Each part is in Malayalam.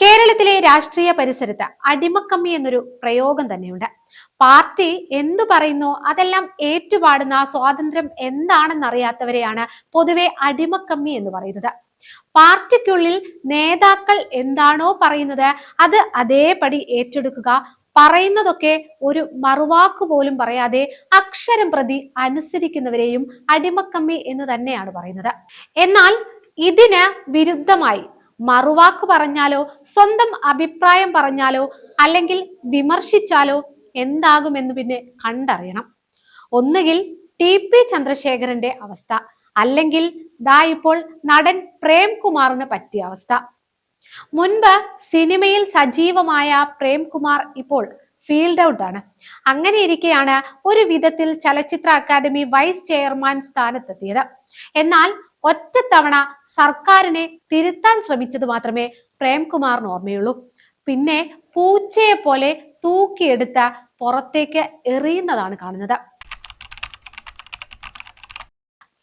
കേരളത്തിലെ രാഷ്ട്രീയ പരിസരത്ത് അടിമക്കമ്മി എന്നൊരു പ്രയോഗം തന്നെയുണ്ട്. പാർട്ടി എന്തു പറയുന്നോ അതെല്ലാം ഏറ്റുപാടുന്ന സ്വാതന്ത്ര്യം എന്താണെന്നറിയാത്തവരെയാണ് പൊതുവെ അടിമക്കമ്മി എന്ന് പറയുന്നത്. പാർട്ടിക്കുള്ളിൽ നേതാക്കൾ എന്താണോ പറയുന്നത് അത് അതേപടി ഏറ്റെടുക്കുക പറയുന്നതൊക്കെ ഒരു മറുവാക്ക് പോലും പറയാതെ അക്ഷരം പ്രതി അനുസരിക്കുന്നവരെയും അടിമക്കമ്മി എന്ന് തന്നെയാണ് പറയുന്നത്. എന്നാൽ ഇതിന് വിരുദ്ധമായി മറുവാക്ക് പറഞ്ഞാലോ സ്വന്തം അഭിപ്രായം പറഞ്ഞാലോ അല്ലെങ്കിൽ വിമർശിച്ചാലോ എന്താകുമെന്ന് പിന്നെ കണ്ടറിയണം. ഒന്നുകിൽ ടി പി ചന്ദ്രശേഖരന്റെ അവസ്ഥ അല്ലെങ്കിൽ ദാ ഇപ്പോൾ നടൻ പ്രേംകുമാറിന് പറ്റിയ അവസ്ഥ. മുൻപ് സിനിമയിൽ സജീവമായ പ്രേംകുമാർ ഇപ്പോൾ ഫീൽഡ് ഔട്ട് ആണ്. അങ്ങനെ ഇരിക്കെയാണ് ഒരു വിധത്തിൽ ചലച്ചിത്ര അക്കാദമി വൈസ് ചെയർമാൻ സ്ഥാനത്തെത്തിയത്. എന്നാൽ ഒറ്റത്തവണ സർക്കാരിനെ തിരുത്താൻ ശ്രമിച്ചത് മാത്രമേ പ്രേംകുമാറിന് ഓർമ്മയുള്ളൂ. പിന്നെ പൂച്ചയെ പോലെ തൂക്കിയെടുത്ത പുറത്തേക്ക് എറിയുന്നതാണ് കാണുന്നത്.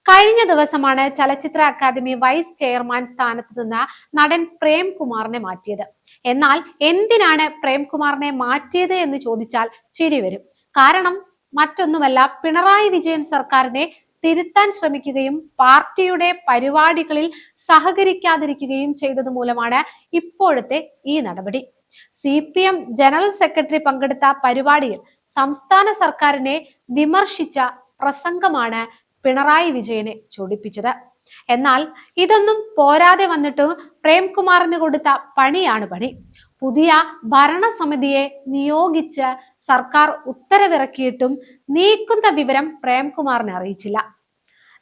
കഴിഞ്ഞ ദിവസമാണ് ചലച്ചിത്ര അക്കാദമി വൈസ് ചെയർമാൻ സ്ഥാനത്ത് നിന്ന് നടൻ പ്രേംകുമാറിനെ മാറ്റിയത്. എന്നാൽ എന്തിനാണ് പ്രേംകുമാറിനെ മാറ്റിയത് എന്ന് ചോദിച്ചാൽ ചിരി വരും. കാരണം മറ്റൊന്നുമല്ല പിണറായി വിജയൻ സർക്കാരിനെ തിരുത്താൻ ശ്രമിക്കുകയും പാർട്ടിയുടെ പരിപാടികളിൽ സഹകരിക്കാതിരിക്കുകയും ചെയ്തത് മൂലമാണ് ഇപ്പോഴത്തെ ഈ നടപടി. C P M general secretary പങ്കെടുത്ത പരിപാടിയിൽ സംസ്ഥാന സർക്കാരിനെ വിമർശിച്ച പ്രസംഗമാണ് പിണറായി വിജയനെ ചൊടിപ്പിച്ചത്. എന്നാൽ ഇതൊന്നും പോരാതെ വന്നിട്ട് പ്രേംകുമാറിന് കൊടുത്ത പണിയാണ് പണി. പുതിയ ഭരണസമിതിയെ നിയോഗിച്ച് സർക്കാർ ഉത്തരവിറക്കിയിട്ടും നീക്കുന്ന വിവരം പ്രേംകുമാറിനെ അറിയിച്ചില്ല.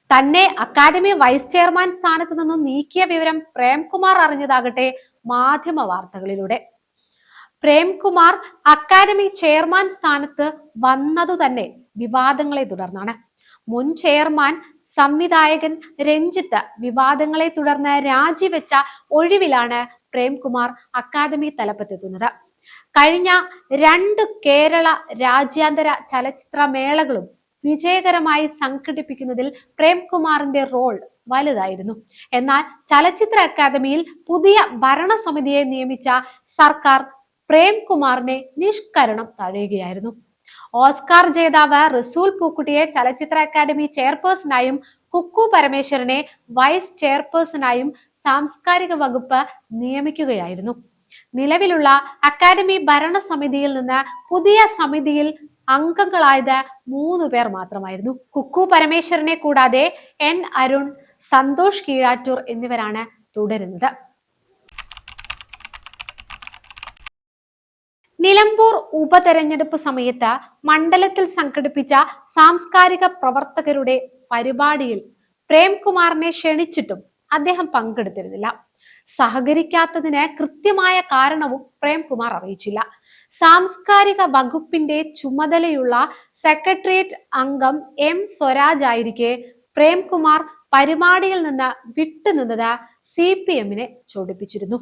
തന്നെ അക്കാദമി വൈസ് ചെയർമാൻ സ്ഥാനത്ത് നിന്നും നീക്കിയ വിവരം പ്രേംകുമാർ അറിഞ്ഞതാകട്ടെ മാധ്യമ വാർത്തകളിലൂടെ. പ്രേംകുമാർ അക്കാദമി ചെയർമാൻ സ്ഥാനത്ത് വന്നതു തന്നെ വിവാദങ്ങളെ തുടർന്നാണ്. മുൻ ചെയർമാൻ സംവിധായകൻ രഞ്ജിത്ത് വിവാദങ്ങളെ തുടർന്ന് രാജിവെച്ച ഒഴിവിലാണ് പ്രേംകുമാർ അക്കാദമി തലപ്പത്തെത്തുന്നത്. കഴിഞ്ഞ രണ്ട് കേരള രാജ്യാന്തര ചലച്ചിത്ര മേളകളും വിജയകരമായി സംഘടിപ്പിക്കുന്നതിൽ പ്രേംകുമാറിന്റെ റോൾ വലുതായിരുന്നു. എന്നാൽ ചലച്ചിത്ര അക്കാദമിയിൽ പുതിയ ഭരണസമിതിയെ നിയമിച്ച സർക്കാർ പ്രേംകുമാറിനെ നിഷ്കരണം തഴയുകയായിരുന്നു. ഓസ്കാർ ജേതാവ് റസൂൽ പൂക്കുട്ടിയെ ചലച്ചിത്ര അക്കാദമി ചെയർപേഴ്സണായും കുക്കു പരമേശ്വരനെ വൈസ് ചെയർപേഴ്സണായും സാംസ്കാരിക വകുപ്പ് നിയമിക്കുകയായിരുന്നു. നിലവിലുള്ള അക്കാദമി ഭരണസമിതിയിൽ നിന്ന് പുതിയ സമിതിയിൽ അംഗങ്ങളായത് മൂന്ന് പേർ മാത്രമായിരുന്നു. കുക്കു പരമേശ്വരനെ കൂടാതെ എൻ അരുൺ സന്തോഷ് കീഴാറ്റൂർ എന്നിവരാണ് തുടരുന്നത്. നിലമ്പൂർ ഉപതെരഞ്ഞെടുപ്പ് സമയത്ത് മണ്ഡലത്തിൽ സംഘടിപ്പിച്ച സാംസ്കാരിക പ്രവർത്തകരുടെ പരിപാടിയിൽ പ്രേംകുമാറിനെ ക്ഷണിച്ചിട്ടും അദ്ദേഹം പങ്കെടുത്തിരുന്നില്ല. സഹകരിക്കാത്തതിന് കൃത്യമായ കാരണവും പ്രേംകുമാർ അറിയിച്ചില്ല. സാംസ്കാരിക വകുപ്പിന്റെ ചുമതലയുള്ള സെക്രട്ടേറിയറ്റ് അംഗം എം സ്വരാജ് ആയിരിക്കെ പ്രേംകുമാർ പരിപാടിയിൽ നിന്ന് വിട്ടുനിന്നത് സി പി എമ്മിനെ ചൊടിപ്പിച്ചിരുന്നു.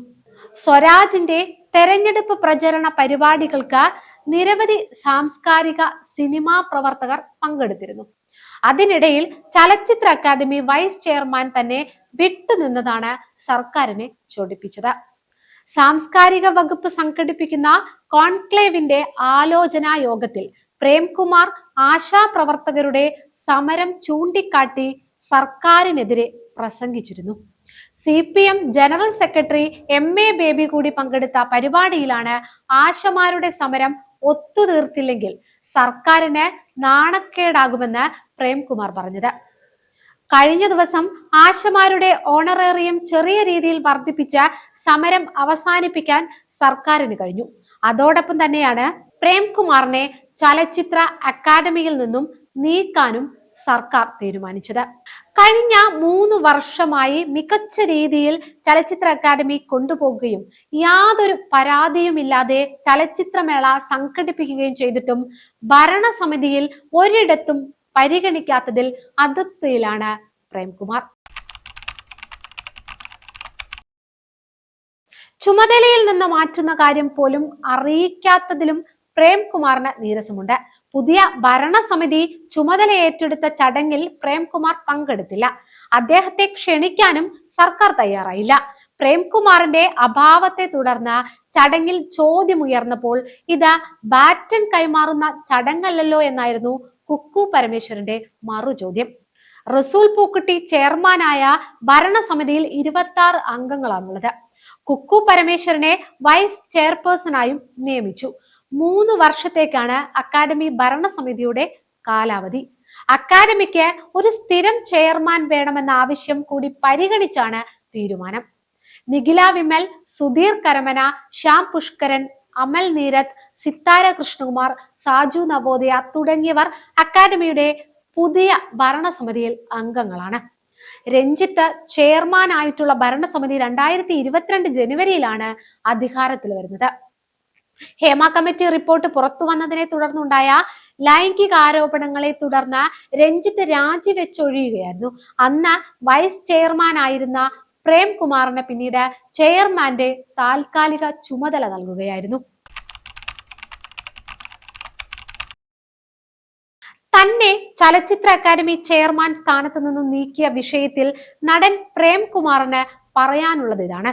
സ്വരാജിന്റെ തെരഞ്ഞെടുപ്പ് പ്രചരണ പരിപാടികൾക്ക് നിരവധി സാംസ്കാരിക സിനിമാ പ്രവർത്തകർ പങ്കെടുത്തിരുന്നു. അതിനിടയിൽ ചലച്ചിത്ര അക്കാദമി വൈസ് ചെയർമാൻ തന്നെ വിട്ടുനിന്നതാണ് സർക്കാരിനെ ചൊടിപ്പിച്ചത്. സാംസ്കാരിക വകുപ്പ് സംഘടിപ്പിക്കുന്ന കോൺക്ലേവിന്റെ ആലോചനാ യോഗത്തിൽ പ്രേംകുമാർ ആശാ പ്രവർത്തകരുടെ സമരം ചൂണ്ടിക്കാട്ടി സർക്കാരിനെതിരെ പ്രസംഗിച്ചിരുന്നു. C P M general secretary M A Baby കൂടി പങ്കെടുത്ത പരിപാടിയിലാണ് ആശമാരുടെ സമരം ഒത്തുതീർത്തില്ലെങ്കിൽ സർക്കാരിന് നാണക്കേടാകുമെന്ന് പ്രേംകുമാർ പറഞ്ഞത്. കഴിഞ്ഞ ദിവസം ആശമാരുടെ ഓണറേറിയം ചെറിയ രീതിയിൽ വർദ്ധിപ്പിച്ച സമരം അവസാനിപ്പിക്കാൻ സർക്കാരിന് കഴിഞ്ഞു. അതോടൊപ്പം തന്നെയാണ് പ്രേംകുമാറിനെ ചലച്ചിത്ര അക്കാദമിയിൽ നിന്നും നീക്കാനും സർക്കാർ തീരുമാനിച്ചത്. കഴിഞ്ഞ മൂന്ന് വർഷമായി മികച്ച രീതിയിൽ ചലച്ചിത്ര അക്കാദമി കൊണ്ടുപോകുകയും യാതൊരു പരാതിയുമില്ലാതെ ചലച്ചിത്രമേള സംഘടിപ്പിക്കുകയും ചെയ്തിട്ടും ഭരണസമിതിയിൽ ഒരിടത്തും പരിഗണിക്കാത്തതിൽ അതൃപ്തിയിലാണ് പ്രേംകുമാർ. ചുമതലയിൽ നിന്ന് മാറ്റുന്ന കാര്യം പോലും അറിയിക്കാത്തതിലും പ്രേംകുമാറിന് നീരസമുണ്ട്. പുതിയ ഭരണസമിതി ചുമതല ഏറ്റെടുത്ത ചടങ്ങിൽ പ്രേംകുമാർ പങ്കെടുത്തില്ല. അദ്ദേഹത്തെ ക്ഷണിക്കാനും സർക്കാർ തയ്യാറായില്ല. പ്രേംകുമാറിന്റെ അഭാവത്തെ തുടർന്ന് ചടങ്ങിൽ ചോദ്യമുയർന്നപ്പോൾ ഇത് ബാറ്റൺ കൈമാറുന്ന ചടങ്ങല്ലല്ലോ എന്നായിരുന്നു കുക്കു പരമേശ്വരന്റെ മറുചോദ്യം. റസൂൽ പൂക്കുട്ടി ചെയർമാനായ ഭരണസമിതിയിൽ ഇരുപത്തി ആറ് അംഗങ്ങളാണുള്ളത്. കുക്കു പരമേശ്വരനെ വൈസ് ചെയർപേഴ്സണായും നിയമിച്ചു. മൂന്ന് വർഷത്തേക്കാണ് അക്കാദമി ഭരണസമിതിയുടെ കാലാവധി. അക്കാദമിക്ക് ഒരു സ്ഥിരം ചെയർമാൻ വേണമെന്ന ആവശ്യം കൂടി പരിഗണിച്ചാണ് തീരുമാനം. നിഖില വിമൽ സുധീർ കരമന ശ്യാം പുഷ്കരൻ അമൽ നീരത് സിത്താര കൃഷ്ണകുമാർ സാജു നവോദയ തുടങ്ങിയവർ അക്കാദമിയുടെ പുതിയ ഭരണസമിതിയിൽ അംഗങ്ങളാണ്. രഞ്ജിത്ത് ചെയർമാനായിട്ടുള്ള ഭരണസമിതി രണ്ടായിരത്തി ഇരുപത്തിരണ്ട് ജനുവരിയിലാണ് അധികാരത്തിൽ വരുന്നത്. ഹേമ കമ്മിറ്റി റിപ്പോർട്ട് പുറത്തു വന്നതിനെ തുടർന്നുണ്ടായ ലൈംഗിക ആരോപണങ്ങളെ തുടർന്ന് രഞ്ജിത്ത് രാജിവെച്ചൊഴിയുകയായിരുന്നു. അന്ന് വൈസ് ചെയർമാൻ ആയിരുന്ന പ്രേംകുമാറിന് പിന്നീട് ചെയർമാന്റെ താൽക്കാലിക ചുമതല നൽകുകയായിരുന്നു. തന്നെ ചലച്ചിത്ര അക്കാദമി ചെയർമാൻ സ്ഥാനത്ത് നിന്നും നീക്കിയ വിഷയത്തിൽ നടൻ പ്രേംകുമാറിന് പറയാനുള്ളത് ഇതാണ്.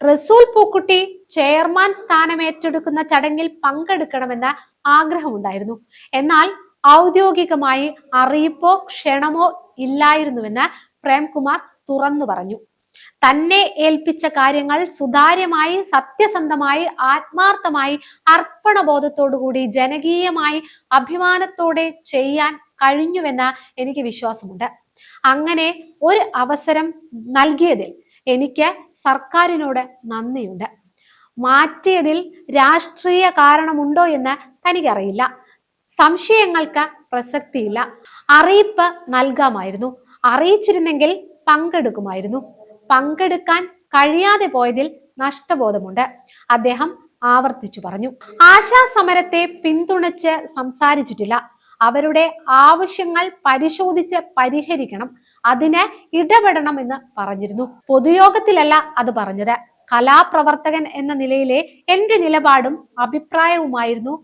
റസൂൽ പൂക്കുട്ടി ചെയർമാൻ സ്ഥാനം ഏറ്റെടുക്കുന്ന ചടങ്ങിൽ പങ്കെടുക്കണമെന്ന് ആഗ്രഹമുണ്ടായിരുന്നു. എന്നാൽ ഔദ്യോഗികമായി അറിയിപ്പോ ക്ഷണമോ ഇല്ലായിരുന്നുവെന്ന് പ്രേംകുമാർ തുറന്നു പറഞ്ഞു. തന്നെ ഏൽപ്പിച്ച കാര്യങ്ങൾ സുതാര്യമായി സത്യസന്ധമായി ആത്മാർത്ഥമായി അർപ്പണബോധത്തോടുകൂടി ജനകീയമായി അഭിമാനത്തോടെ ചെയ്യാൻ കഴിഞ്ഞുവെന്ന് എനിക്ക് വിശ്വാസമുണ്ട്. അങ്ങനെ ഒരു അവസരം നൽകിയതിൽ എനിക്ക് സർക്കാരിനോട് നന്ദിയുണ്ട്. മാറ്റിയതിൽ രാഷ്ട്രീയ കാരണമുണ്ടോ എന്ന് തനിക്കറിയില്ല. സംശയങ്ങൾക്ക് പ്രസക്തിയില്ല. അറിയിപ്പ് നൽകാമായിരുന്നു. അറിയിച്ചിരുന്നെങ്കിൽ പങ്കെടുക്കുമായിരുന്നു. പങ്കെടുക്കാൻ കഴിയാതെ പോയതിൽ നഷ്ടബോധമുണ്ട്. അദ്ദേഹം ആവർത്തിച്ചു പറഞ്ഞു. ആശാ സമരത്തെ പിന്തുണച്ച് സംസാരിച്ചിട്ടില്ല. അവരുടെ ആവശ്യങ്ങൾ പരിശോധിച്ച് പരിഹരിക്കണം. അതിന് ഇടപെടണം എന്ന് പറഞ്ഞിരുന്നു. പൊതുയോഗത്തിലല്ല അത് പറഞ്ഞത്. കലാപ്രവർത്തകൻ എന്ന നിലയിലെ എന്റെ നിലപാടും അഭിപ്രായവുമായിരുന്നു.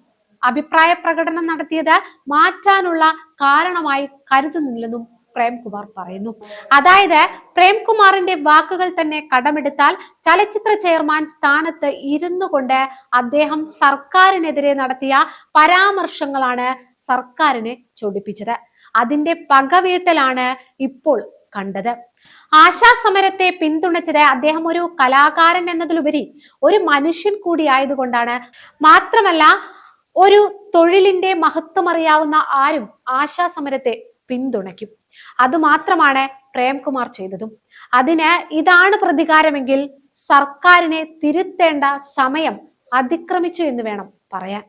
അഭിപ്രായ പ്രകടനം നടത്തിയത് മാറ്റാനുള്ള കാരണമായി കരുതുന്നില്ലെന്നും പ്രേംകുമാർ പറയുന്നു. അതായത് പ്രേംകുമാറിന്റെ വാക്കുകൾ തന്നെ കടമെടുത്താൽ ചലച്ചിത്ര ചെയർമാൻ സ്ഥാനത്ത് ഇരുന്നു കൊണ്ട് അദ്ദേഹം സർക്കാരിനെതിരെ നടത്തിയ പരാമർശങ്ങളാണ് സർക്കാരിനെ ചൊടിപ്പിച്ചത്. അതിന്റെ പകവീട്ടലാണ് ഇപ്പോൾ കണ്ടത്. ആശാ സമരത്തെ പിന്തുണച്ചത് അദ്ദേഹം ഒരു കലാകാരൻ എന്നതിലുപരി ഒരു മനുഷ്യൻ കൂടി ആയതുകൊണ്ടാണ്. മാത്രമല്ല ഒരു തൊഴിലിന്റെ മഹത്വം അറിയാവുന്ന ആരും ആശാ സമരത്തെ പിന്തുണയ്ക്കും. അതുമാത്രമാണ് പ്രേംകുമാർ ചെയ്തതും. അതിന് ഇതാണ് പ്രതികാരമെങ്കിൽ സർക്കാരിനെ തിരുത്തേണ്ട സമയം അതിക്രമിച്ചു എന്ന് വേണം പറയാൻ.